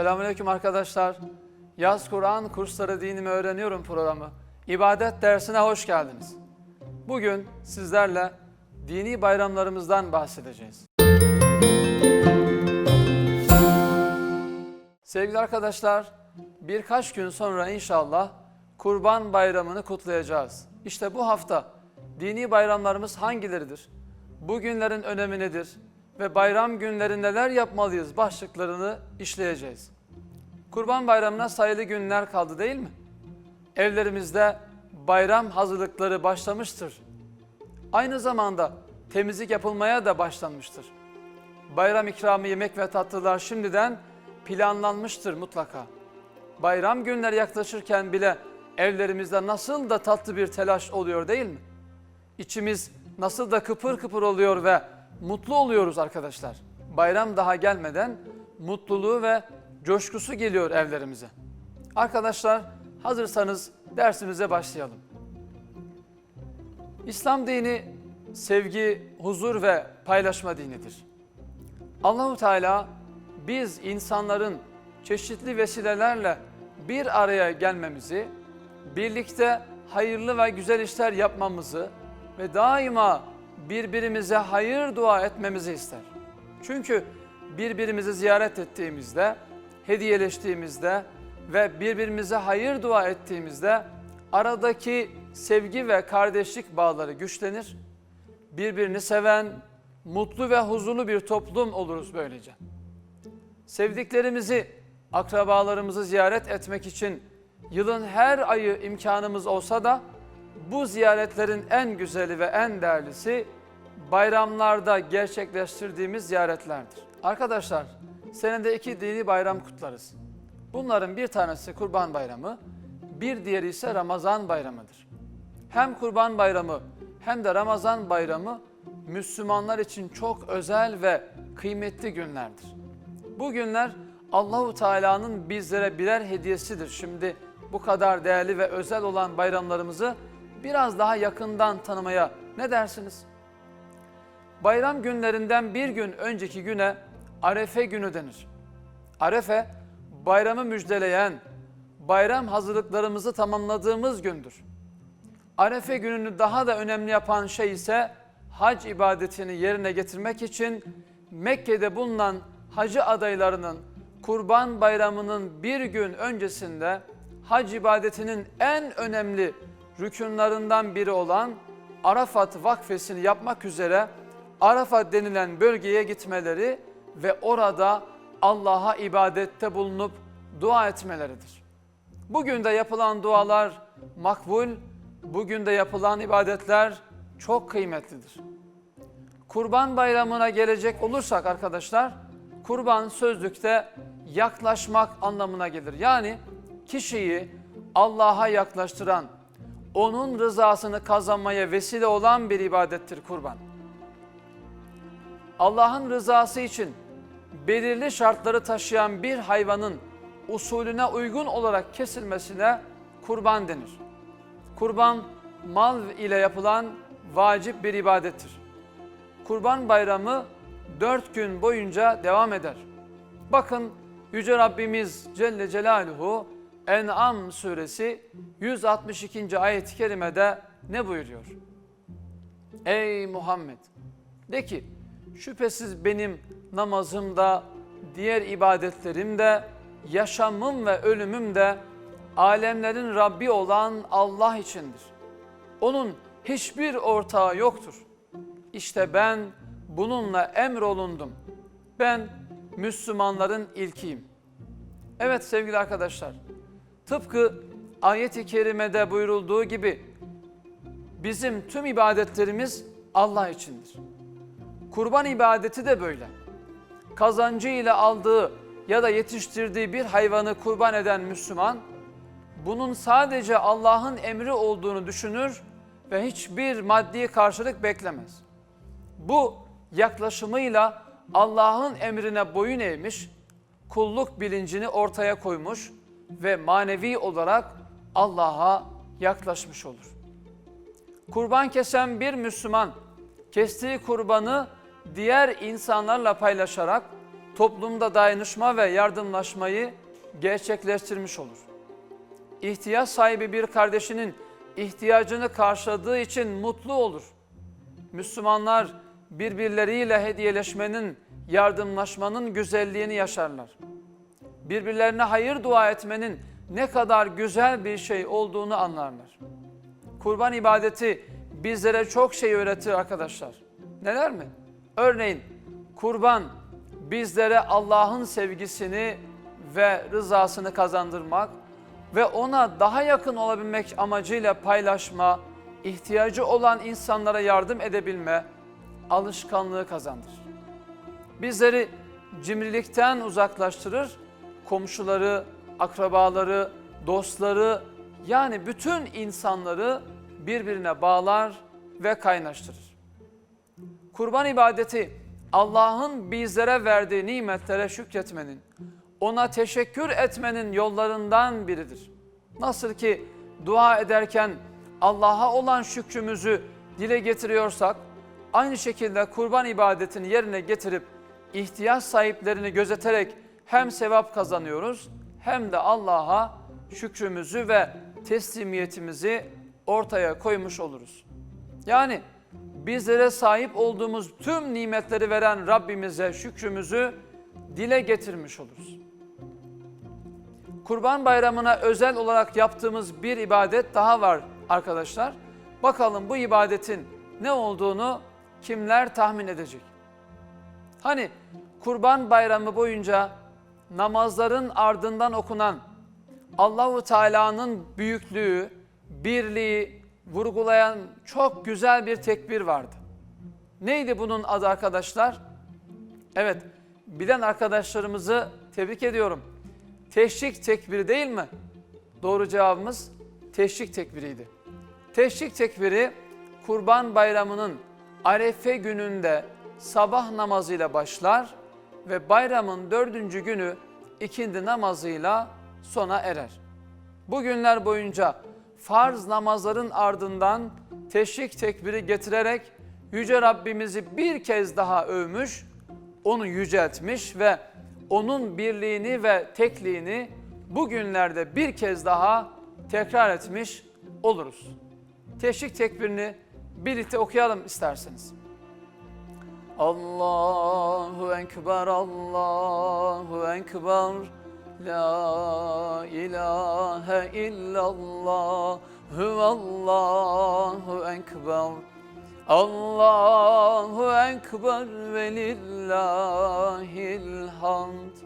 Selamünaleyküm arkadaşlar. Yaz Kur'an kursları dinimi öğreniyorum programı. İbadet dersine hoş geldiniz. Bugün sizlerle dini bayramlarımızdan bahsedeceğiz. Sevgili arkadaşlar, birkaç gün sonra inşallah Kurban Bayramı'nı kutlayacağız. İşte bu hafta dini bayramlarımız hangileridir? Bu günlerin önemi nedir? Ve bayram günleri neler yapmalıyız başlıklarını işleyeceğiz. Kurban Bayramı'na sayılı günler kaldı değil mi? Evlerimizde bayram hazırlıkları başlamıştır. Aynı zamanda temizlik yapılmaya da başlanmıştır. Bayram ikramı yemek ve tatlılar şimdiden planlanmıştır mutlaka. Bayram günleri yaklaşırken bile evlerimizde nasıl da tatlı bir telaş oluyor değil mi? İçimiz nasıl da kıpır kıpır oluyor ve mutlu oluyoruz arkadaşlar. Bayram daha gelmeden mutluluğu ve coşkusu geliyor evlerimize. Arkadaşlar hazırsanız dersimize başlayalım. İslam dini sevgi, huzur ve paylaşma dinidir. Allahu Teala biz insanların çeşitli vesilelerle bir araya gelmemizi, birlikte hayırlı ve güzel işler yapmamızı ve daima birbirimize hayır dua etmemizi ister. Çünkü birbirimizi ziyaret ettiğimizde, hediyeleştiğimizde ve birbirimize hayır dua ettiğimizde aradaki sevgi ve kardeşlik bağları güçlenir. Birbirini seven, mutlu ve huzurlu bir toplum oluruz böylece. Sevdiklerimizi, akrabalarımızı ziyaret etmek için yılın her ayı imkanımız olsa da bu ziyaretlerin en güzeli ve en değerlisi bayramlarda gerçekleştirdiğimiz ziyaretlerdir. Arkadaşlar, senede iki dini bayram kutlarız. Bunların bir tanesi Kurban Bayramı, bir diğeri ise Ramazan Bayramı'dır. Hem Kurban Bayramı hem de Ramazan Bayramı Müslümanlar için çok özel ve kıymetli günlerdir. Bu günler Allahu Teala'nın bizlere birer hediyesidir. Şimdi bu kadar değerli ve özel olan bayramlarımızı biraz daha yakından tanımaya ne dersiniz? Bayram günlerinden bir gün önceki güne Arefe günü denir. Arefe, bayramı müjdeleyen, bayram hazırlıklarımızı tamamladığımız gündür. Arefe gününü daha da önemli yapan şey ise hac ibadetini yerine getirmek için Mekke'de bulunan hacı adaylarının Kurban Bayramı'nın bir gün öncesinde hac ibadetinin en önemli rükunlarından biri olan Arafat vakfesini yapmak üzere Arafat denilen bölgeye gitmeleri ve orada Allah'a ibadette bulunup dua etmeleridir. Bugün de yapılan dualar makbul, bugün de yapılan ibadetler çok kıymetlidir. Kurban bayramına gelecek olursak arkadaşlar, kurban sözlükte yaklaşmak anlamına gelir. Yani kişiyi Allah'a yaklaştıran, onun rızasını kazanmaya vesile olan bir ibadettir kurban. Allah'ın rızası için belirli şartları taşıyan bir hayvanın usulüne uygun olarak kesilmesine kurban denir. Kurban mal ile yapılan vacip bir ibadettir. Kurban bayramı dört gün boyunca devam eder. Bakın Yüce Rabbimiz Celle Celaluhu En'am suresi 162. ayet-i kerimede ne buyuruyor? Ey Muhammed! De ki şüphesiz benim namazımda, diğer ibadetlerimde, yaşamım ve ölümüm de alemlerin Rabbi olan Allah içindir. Onun hiçbir ortağı yoktur. İşte ben bununla emrolundum. Ben Müslümanların ilkiyim. Evet sevgili arkadaşlar, tıpkı ayet-i kerimede buyurulduğu gibi bizim tüm ibadetlerimiz Allah içindir. Kurban ibadeti de böyle. Kazancı ile aldığı ya da yetiştirdiği bir hayvanı kurban eden Müslüman, bunun sadece Allah'ın emri olduğunu düşünür ve hiçbir maddi karşılık beklemez. Bu yaklaşımıyla Allah'ın emrine boyun eğmiş, kulluk bilincini ortaya koymuş ve manevi olarak Allah'a yaklaşmış olur. Kurban kesen bir Müslüman kestiği kurbanı diğer insanlarla paylaşarak toplumda dayanışma ve yardımlaşmayı gerçekleştirmiş olur. İhtiyaç sahibi bir kardeşinin ihtiyacını karşıladığı için mutlu olur. Müslümanlar birbirleriyle hediyeleşmenin, yardımlaşmanın güzelliğini yaşarlar. Birbirlerine hayır dua etmenin ne kadar güzel bir şey olduğunu anlarlar. Kurban ibadeti bizlere çok şey öğretir arkadaşlar. Neler mi? Örneğin kurban bizlere Allah'ın sevgisini ve rızasını kazandırmak ve ona daha yakın olabilmek amacıyla paylaşma, ihtiyacı olan insanlara yardım edebilme alışkanlığı kazandırır. Bizleri cimrilikten uzaklaştırır, komşuları, akrabaları, dostları yani bütün insanları birbirine bağlar ve kaynaştırır. Kurban ibadeti Allah'ın bizlere verdiği nimetlere şükretmenin, ona teşekkür etmenin yollarından biridir. Nasıl ki dua ederken Allah'a olan şükrümüzü dile getiriyorsak, aynı şekilde kurban ibadetini yerine getirip ihtiyaç sahiplerini gözeterek hem sevap kazanıyoruz hem de Allah'a şükrümüzü ve teslimiyetimizi ortaya koymuş oluruz. Yani bizlere sahip olduğumuz tüm nimetleri veren Rabbimize şükrümüzü dile getirmiş oluruz. Kurban Bayramı'na özel olarak yaptığımız bir ibadet daha var arkadaşlar. Bakalım bu ibadetin ne olduğunu kimler tahmin edecek? Hani Kurban Bayramı boyunca namazların ardından okunan Allahu Teala'nın büyüklüğü, birliği vurgulayan çok güzel bir tekbir vardı. Neydi bunun adı arkadaşlar? Evet, bilen arkadaşlarımızı tebrik ediyorum. Teşrik tekbiri değil mi? Doğru cevabımız teşrik tekbiriydi. Teşrik tekbiri Kurban Bayramı'nın Arefe gününde sabah namazıyla başlar ve bayramın dördüncü günü ikindi namazıyla sona erer. Bu günler boyunca farz namazların ardından teşrik tekbiri getirerek Yüce Rabbimizi bir kez daha övmüş, onu yüceltmiş ve onun birliğini ve tekliğini bu günlerde bir kez daha tekrar etmiş oluruz. Teşrik tekbirini birlikte okuyalım isterseniz. Allahu Ekber, Allahu Ekber, La ilahe illallah, Allahu Ekber. Allahu Ekber ve lillahil hamd.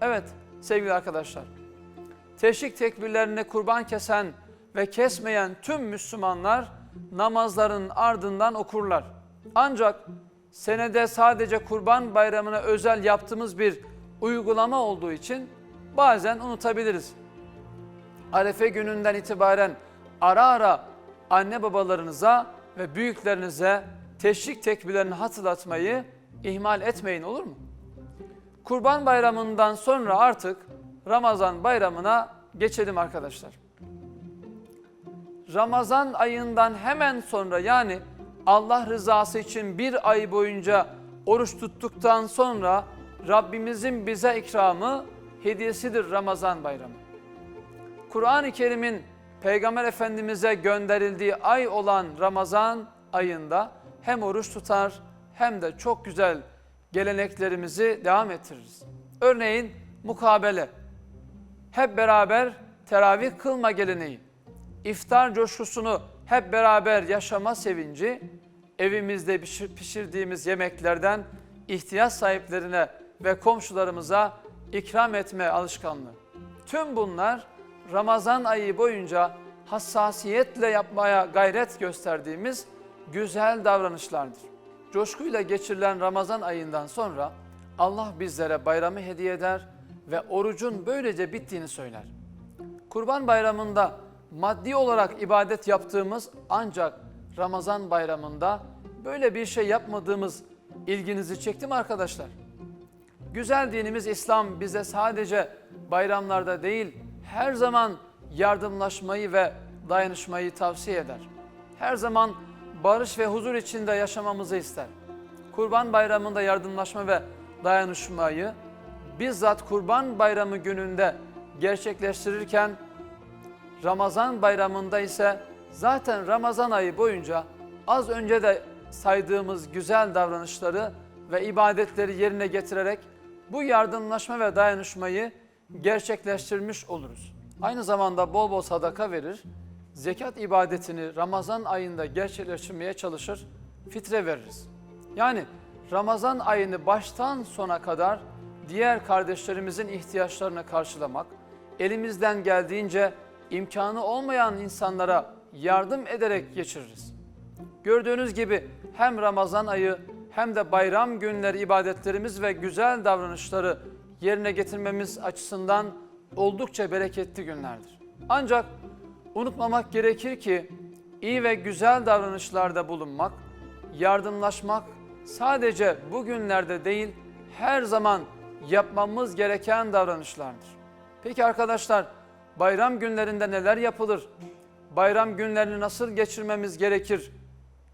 Evet sevgili arkadaşlar. Teşrik tekbirlerini kurban kesen ve kesmeyen tüm Müslümanlar namazların ardından okurlar. Ancak senede sadece kurban bayramına özel yaptığımız bir uygulama olduğu için bazen unutabiliriz. Arefe gününden itibaren ara ara anne babalarınıza ve büyüklerinize teşrik tekbirlerini hatırlatmayı ihmal etmeyin olur mu? Kurban bayramından sonra artık Ramazan bayramına geçelim arkadaşlar. Ramazan ayından hemen sonra yani Allah rızası için bir ay boyunca oruç tuttuktan sonra Rabbimizin bize ikramı hediyesidir Ramazan bayramı. Kur'an-ı Kerim'in Peygamber Efendimiz'e gönderildiği ay olan Ramazan ayında hem oruç tutar hem de çok güzel geleneklerimizi devam ettiririz. Örneğin mukabele, hep beraber teravih kılma geleneği, iftar coşkusunu hep beraber yaşama sevinci, evimizde pişirdiğimiz yemeklerden ihtiyaç sahiplerine ve komşularımıza ikram etme alışkanlığı. Tüm bunlar Ramazan ayı boyunca hassasiyetle yapmaya gayret gösterdiğimiz güzel davranışlardır. Coşkuyla geçirilen Ramazan ayından sonra Allah bizlere bayramı hediye eder ve orucun böylece bittiğini söyler. Kurban bayramında maddi olarak ibadet yaptığımız ancak Ramazan bayramında böyle bir şey yapmadığımız ilginizi çekti arkadaşlar? Güzel dinimiz İslam bize sadece bayramlarda değil, her zaman yardımlaşmayı ve dayanışmayı tavsiye eder. Her zaman barış ve huzur içinde yaşamamızı ister. Kurban Bayramı'nda yardımlaşma ve dayanışmayı bizzat Kurban Bayramı gününde gerçekleştirirken Ramazan bayramında ise zaten Ramazan ayı boyunca az önce de saydığımız güzel davranışları ve ibadetleri yerine getirerek bu yardımlaşma ve dayanışmayı gerçekleştirmiş oluruz. Aynı zamanda bol bol sadaka verir, zekat ibadetini Ramazan ayında gerçekleştirmeye çalışır, fitre veririz. Yani Ramazan ayını baştan sona kadar diğer kardeşlerimizin ihtiyaçlarını karşılamak, elimizden geldiğince imkanı olmayan insanlara yardım ederek geçiririz. Gördüğünüz gibi hem Ramazan ayı hem de bayram günleri ibadetlerimiz ve güzel davranışları yerine getirmemiz açısından oldukça bereketli günlerdir. Ancak unutmamak gerekir ki iyi ve güzel davranışlarda bulunmak, yardımlaşmak sadece bugünlerde değil her zaman yapmamız gereken davranışlardır. Peki arkadaşlar bayram günlerinde neler yapılır? Bayram günlerini nasıl geçirmemiz gerekir?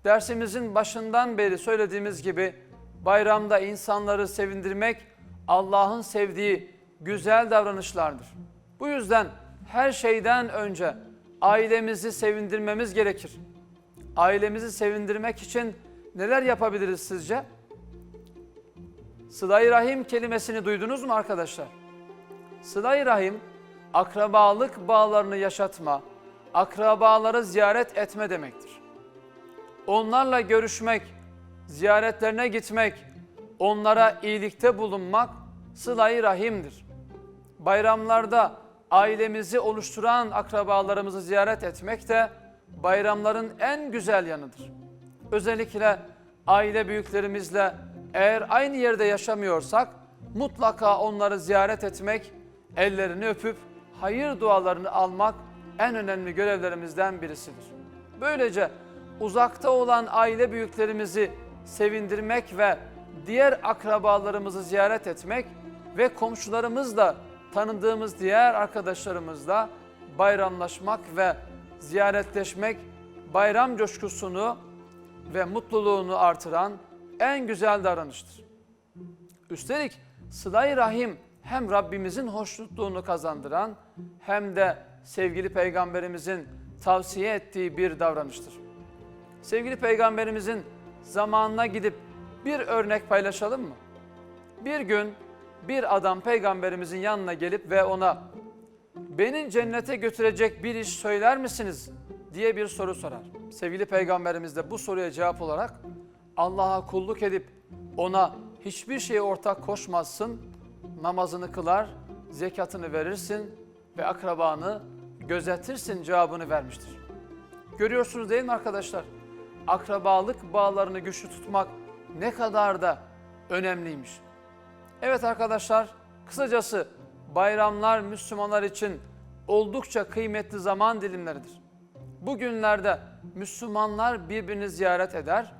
Dersimizin başından beri söylediğimiz gibi bayramda insanları sevindirmek Allah'ın sevdiği güzel davranışlardır. Bu yüzden her şeyden önce ailemizi sevindirmemiz gerekir. Ailemizi sevindirmek için neler yapabiliriz sizce? Sıla-i Rahim kelimesini duydunuz mu arkadaşlar? Sıla-i Rahim, akrabalık bağlarını yaşatma, akrabaları ziyaret etme demektir. Onlarla görüşmek, ziyaretlerine gitmek, onlara iyilikte bulunmak sıla-i rahimdir. Bayramlarda ailemizi oluşturan akrabalarımızı ziyaret etmek de bayramların en güzel yanıdır. Özellikle aile büyüklerimizle eğer aynı yerde yaşamıyorsak mutlaka onları ziyaret etmek, ellerini öpüp hayır dualarını almak en önemli görevlerimizden birisidir. Böylece uzakta olan aile büyüklerimizi sevindirmek ve diğer akrabalarımızı ziyaret etmek ve komşularımızla tanıdığımız diğer arkadaşlarımızla bayramlaşmak ve ziyaretleşmek bayram coşkusunu ve mutluluğunu artıran en güzel davranıştır. Üstelik sıla rahim hem Rabbimizin hoşnutluğunu kazandıran hem de sevgili peygamberimizin tavsiye ettiği bir davranıştır. Sevgili peygamberimizin zamanına gidip bir örnek paylaşalım mı? Bir gün bir adam peygamberimizin yanına gelip ve ona beni cennete götürecek bir iş söyler misiniz diye bir soru sorar. Sevgili peygamberimiz de bu soruya cevap olarak Allah'a kulluk edip ona hiçbir şeye ortak koşmazsın, namazını kılar, zekatını verirsin ve akrabanı gözetirsin cevabını vermiştir. Görüyorsunuz değil mi arkadaşlar? Akrabalık bağlarını güçlü tutmak ne kadar da önemliymiş. Evet arkadaşlar, kısacası bayramlar Müslümanlar için oldukça kıymetli zaman dilimleridir. Bu günlerde Müslümanlar birbirini ziyaret eder,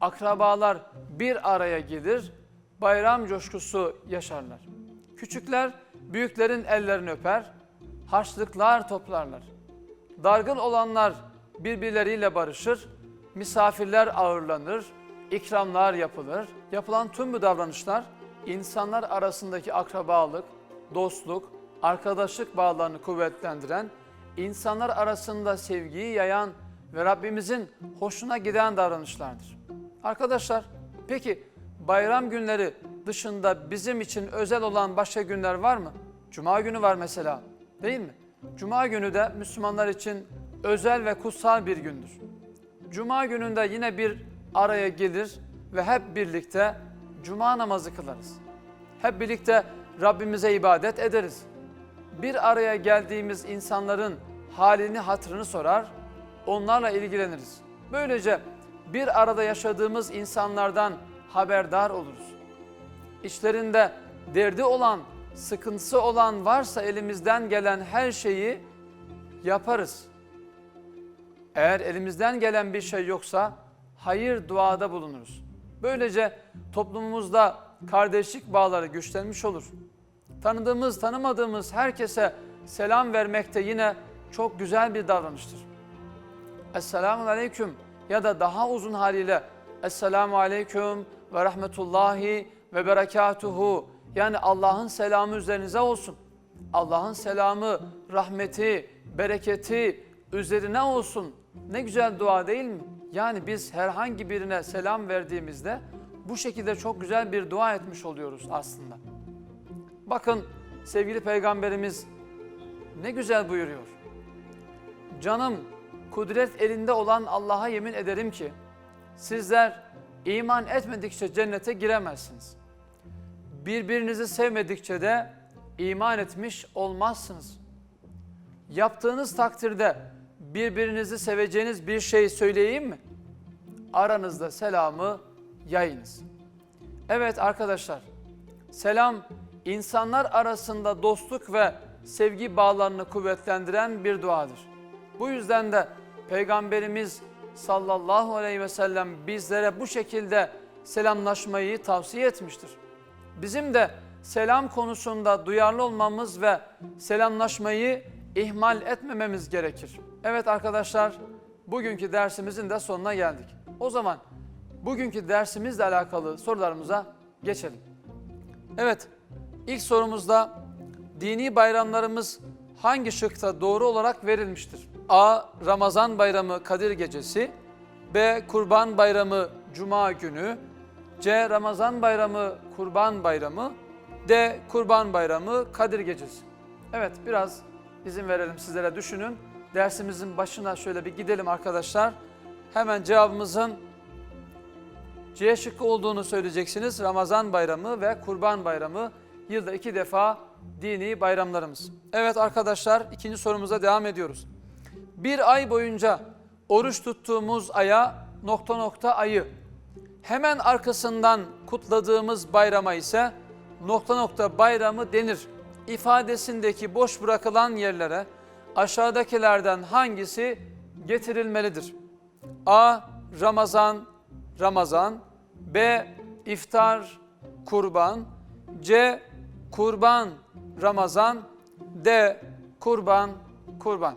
akrabalar bir araya gelir, bayram coşkusu yaşarlar. Küçükler büyüklerin ellerini öper, harçlıklar toplarlar. Dargın olanlar birbirleriyle barışır, misafirler ağırlanır, ikramlar yapılır. Yapılan tüm bu davranışlar insanlar arasındaki akrabalık, dostluk, arkadaşlık bağlarını kuvvetlendiren, insanlar arasında sevgiyi yayan ve Rabbimizin hoşuna giden davranışlardır. Arkadaşlar, peki bayram günleri dışında bizim için özel olan başka günler var mı? Cuma günü var mesela, değil mi? Cuma günü de Müslümanlar için özel ve kutsal bir gündür. Cuma gününde yine bir araya gelir ve hep birlikte cuma namazı kılarız. Hep birlikte Rabbimize ibadet ederiz. Bir araya geldiğimiz insanların halini, hatırını sorar, onlarla ilgileniriz. Böylece bir arada yaşadığımız insanlardan haberdar oluruz. İçlerinde derdi olan, sıkıntısı olan varsa elimizden gelen her şeyi yaparız. Eğer elimizden gelen bir şey yoksa hayır duada bulunuruz. Böylece toplumumuzda kardeşlik bağları güçlenmiş olur. Tanıdığımız, tanımadığımız herkese selam vermek de yine çok güzel bir davranıştır. Esselamu Aleyküm ya da daha uzun haliyle Esselamu Aleyküm ve Rahmetullahi ve Berekatuhu yani Allah'ın selamı üzerinize olsun. Allah'ın selamı, rahmeti, bereketi üzerine olsun. Ne güzel dua değil mi? Yani biz herhangi birine selam verdiğimizde bu şekilde çok güzel bir dua etmiş oluyoruz aslında. Bakın sevgili peygamberimiz ne güzel buyuruyor. Canım kudret elinde olan Allah'a yemin ederim ki sizler iman etmedikçe cennete giremezsiniz. Birbirinizi sevmedikçe de iman etmiş olmazsınız. Yaptığınız takdirde birbirinizi seveceğiniz bir şey söyleyeyim mi? Aranızda selamı yayınız. Evet arkadaşlar, selam insanlar arasında dostluk ve sevgi bağlarını kuvvetlendiren bir duadır. Bu yüzden de Peygamberimiz sallallahu aleyhi ve sellem bizlere bu şekilde selamlaşmayı tavsiye etmiştir. Bizim de selam konusunda duyarlı olmamız ve selamlaşmayı ihmal etmememiz gerekir. Evet arkadaşlar, bugünkü dersimizin de sonuna geldik. O zaman bugünkü dersimizle alakalı sorularımıza geçelim. Evet, ilk sorumuzda dini bayramlarımız hangi şıkta doğru olarak verilmiştir? A. Ramazan bayramı Kadir Gecesi B. Kurban bayramı Cuma günü C. Ramazan bayramı Kurban bayramı D. Kurban bayramı Kadir Gecesi Evet biraz izin verelim sizlere düşünün. Dersimizin başına şöyle bir gidelim arkadaşlar. Hemen cevabımızın C şıkkı olduğunu söyleyeceksiniz. Ramazan bayramı ve Kurban bayramı yılda iki defa dini bayramlarımız. Evet arkadaşlar ikinci sorumuza devam ediyoruz. Bir ay boyunca oruç tuttuğumuz aya nokta nokta ayı. Hemen arkasından kutladığımız bayrama ise nokta nokta bayramı denir. İfadesindeki boş bırakılan yerlere aşağıdakilerden hangisi getirilmelidir? A. Ramazan, Ramazan. B. İftar, kurban. C. Kurban, Ramazan. D. Kurban, kurban.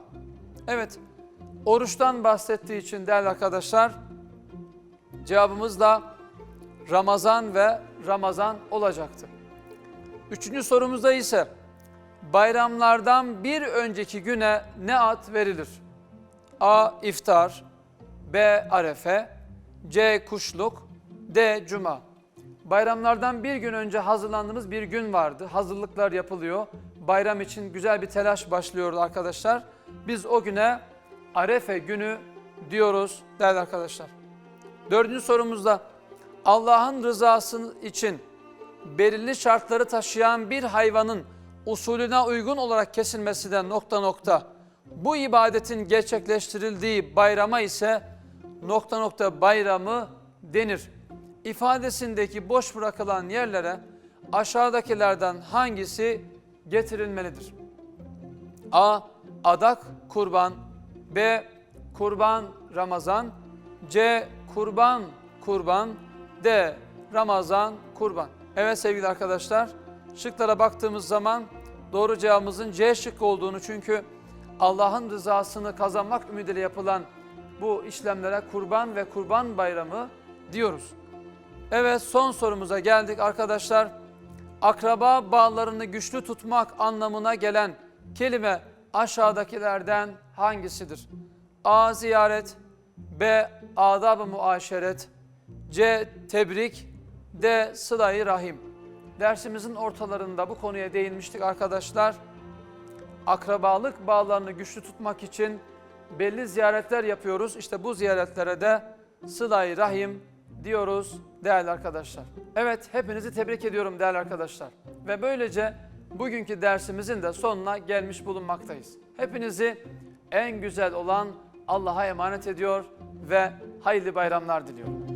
Evet, oruçtan bahsettiği için değerli arkadaşlar, cevabımız da Ramazan ve Ramazan olacaktı. Üçüncü sorumuzda ise bayramlardan bir önceki güne ne ad verilir? A. İftar B. Arefe C. Kuşluk D. Cuma Bayramlardan bir gün önce hazırlandığımız bir gün vardı. Hazırlıklar yapılıyor. Bayram için güzel bir telaş başlıyordu arkadaşlar. Biz o güne Arefe günü diyoruz değerli arkadaşlar. Dördüncü sorumuzda Allah'ın rızası için belirli şartları taşıyan bir hayvanın usulüne uygun olarak kesilmesinden nokta nokta bu ibadetin gerçekleştirildiği bayrama ise nokta nokta bayramı denir. İfadesindeki boş bırakılan yerlere aşağıdakilerden hangisi getirilmelidir? A. Adak kurban B. Kurban Ramazan C. Kurban kurban D. Ramazan kurban Evet sevgili arkadaşlar şıklara baktığımız zaman doğru cevabımızın C şıkkı olduğunu çünkü Allah'ın rızasını kazanmak ümidiyle yapılan bu işlemlere kurban ve kurban bayramı diyoruz. Evet son sorumuza geldik arkadaşlar. Akraba bağlarını güçlü tutmak anlamına gelen kelime aşağıdakilerden hangisidir? A. Ziyaret B. Adab-ı muaşeret C. Tebrik D. Sıla-i Rahim Dersimizin ortalarında bu konuya değinmiştik arkadaşlar. Akrabalık bağlarını güçlü tutmak için belli ziyaretler yapıyoruz. İşte bu ziyaretlere de Sıla-i Rahim diyoruz değerli arkadaşlar. Evet hepinizi tebrik ediyorum değerli arkadaşlar. Ve böylece bugünkü dersimizin de sonuna gelmiş bulunmaktayız. Hepinizi en güzel olan Allah'a emanet ediyor ve hayırlı bayramlar diliyorum.